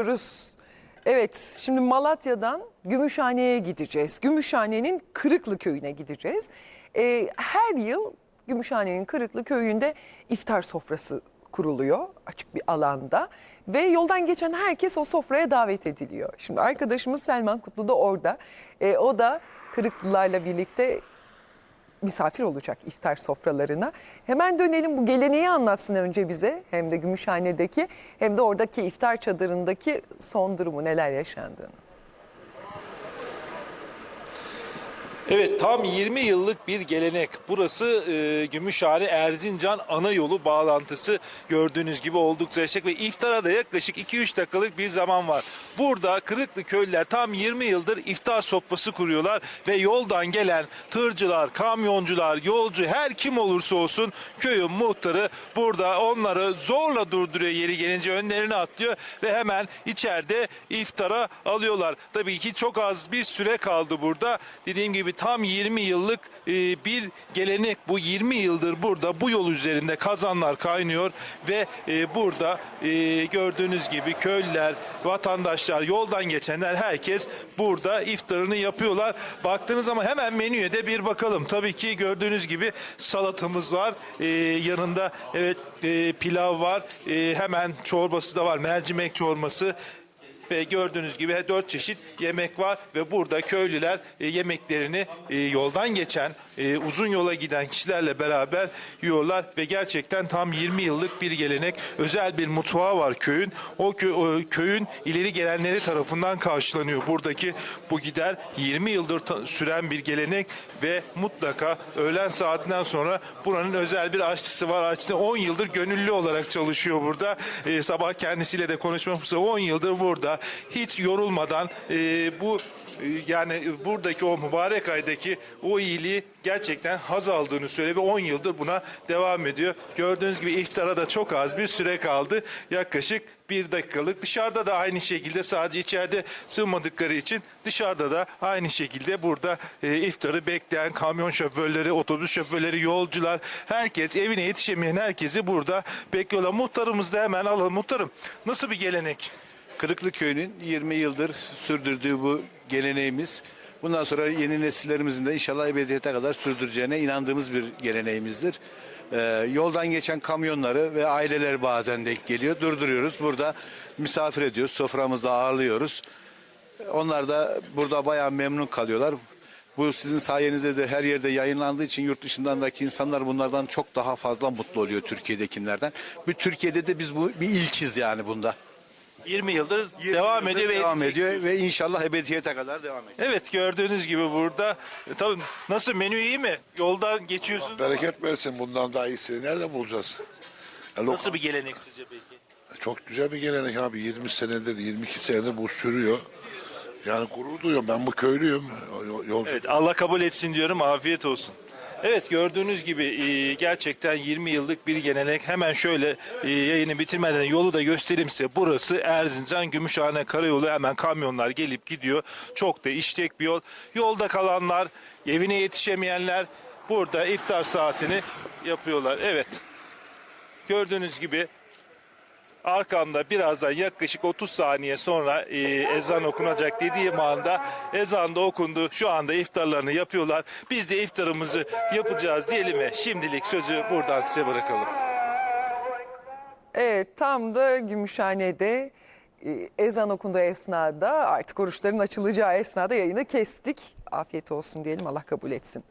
Diyoruz. Evet, şimdi Malatya'dan Gümüşhane'ye gideceğiz. Gümüşhane'nin Kırıklı köyüne gideceğiz. Ee, her yıl Gümüşhane'nin Kırıklı köyünde iftar sofrası kuruluyor açık bir alanda ve yoldan geçen herkes o sofraya davet ediliyor. Şimdi arkadaşımız Selman Kutlu da orada. Ee, o da Kırıklılarla birlikte misafir olacak iftar sofralarına. Hemen dönelim bu geleneği anlatsın önce bize. Hem de Gümüşhane'deki hem de oradaki iftar çadırındaki son durumu neler yaşandığını. Evet tam 20 yıllık bir gelenek. Burası e, Gümüşhane Erzincan ana yolu bağlantısı gördüğünüz gibi oldukça yüksek ve iftara da yaklaşık 2-3 dakikalık bir zaman var. Burada Kırıklı köylüler tam 20 yıldır iftar sofrası kuruyorlar ve yoldan gelen tırcılar, kamyoncular, yolcu her kim olursa olsun köyün muhtarı burada onları zorla durduruyor yeri gelince önlerine atlıyor ve hemen içeride iftara alıyorlar. Tabii ki çok az bir süre kaldı burada. Dediğim gibi tam 20 yıllık e, bir gelenek bu 20 yıldır burada bu yol üzerinde kazanlar kaynıyor ve e, burada e, gördüğünüz gibi köylüler, vatandaşlar, yoldan geçenler herkes burada iftarını yapıyorlar. Baktığınız zaman hemen menüye de bir bakalım. Tabii ki gördüğünüz gibi salatamız var. Yanında evet pilav var. Hemen çorbası da var. Mercimek çorbası ve gördüğünüz gibi dört çeşit yemek var ve burada köylüler e, yemeklerini e, yoldan geçen e, uzun yola giden kişilerle beraber yiyorlar. Ve gerçekten tam 20 yıllık bir gelenek özel bir mutfağı var köyün. O, kö- o köyün ileri gelenleri tarafından karşılanıyor. Buradaki bu gider 20 yıldır süren bir gelenek ve mutlaka öğlen saatinden sonra buranın özel bir aşçısı var. Aşçısı 10 yıldır gönüllü olarak çalışıyor burada. Sabah kendisiyle de konuşma fırsatı 10 yıldır burada hiç yorulmadan e, bu e, yani buradaki o mübarek aydaki o iyiliği gerçekten haz aldığını söylüyor ve 10 yıldır buna devam ediyor. Gördüğünüz gibi iftara da çok az bir süre kaldı. Yaklaşık bir dakikalık. Dışarıda da aynı şekilde sadece içeride sığmadıkları için dışarıda da aynı şekilde burada e, iftarı bekleyen kamyon şoförleri, otobüs şoförleri, yolcular, herkes evine yetişemeyen herkesi burada bekliyorlar. Muhtarımız da hemen alalım. Muhtarım nasıl bir gelenek? Kırıklı Köyü'nün 20 yıldır sürdürdüğü bu geleneğimiz. Bundan sonra yeni nesillerimizin de inşallah ebediyete kadar sürdüreceğine inandığımız bir geleneğimizdir. Ee, yoldan geçen kamyonları ve aileler bazen denk geliyor. Durduruyoruz. Burada misafir ediyoruz. Soframızda ağırlıyoruz. Onlar da burada bayağı memnun kalıyorlar. Bu sizin sayenizde de her yerde yayınlandığı için yurt dışındaki insanlar bunlardan çok daha fazla mutlu oluyor Türkiye'dekilerden. Bu Türkiye'de de biz bu bir ilkiz yani bunda. 20 yıldır devam ediyor ve devam ediyor ve inşallah ebediyete kadar devam edecek. Evet gördüğünüz gibi burada e, tabii nasıl menü iyi mi? Yoldan geçiyorsunuz. Bereket versin bundan daha iyisini nerede bulacağız? Ya lo- Nasıl bir gelenek sizce peki? Çok güzel bir gelenek abi 20 senedir 22 senedir bu sürüyor. Yani gurur duyuyorum ben bu köylüyüm. Yol- Yolcu Evet Allah kabul etsin diyorum afiyet olsun. Evet gördüğünüz gibi e, gerçekten 20 yıllık bir gelenek. Hemen şöyle e, yayını bitirmeden yolu da göstereyim size. Burası Erzincan Gümüşhane Karayolu. Hemen kamyonlar gelip gidiyor. Çok da işlek bir yol. Yolda kalanlar, evine yetişemeyenler burada iftar saatini yapıyorlar. Evet. Gördüğünüz gibi Arkamda birazdan yaklaşık 30 saniye sonra e, ezan okunacak dediğim anda ezan da okundu. Şu anda iftarlarını yapıyorlar. Biz de iftarımızı yapacağız diyelim ve şimdilik sözü buradan size bırakalım. Evet tam da Gümüşhane'de e, ezan okunduğu esnada artık oruçların açılacağı esnada yayını kestik. Afiyet olsun diyelim Allah kabul etsin.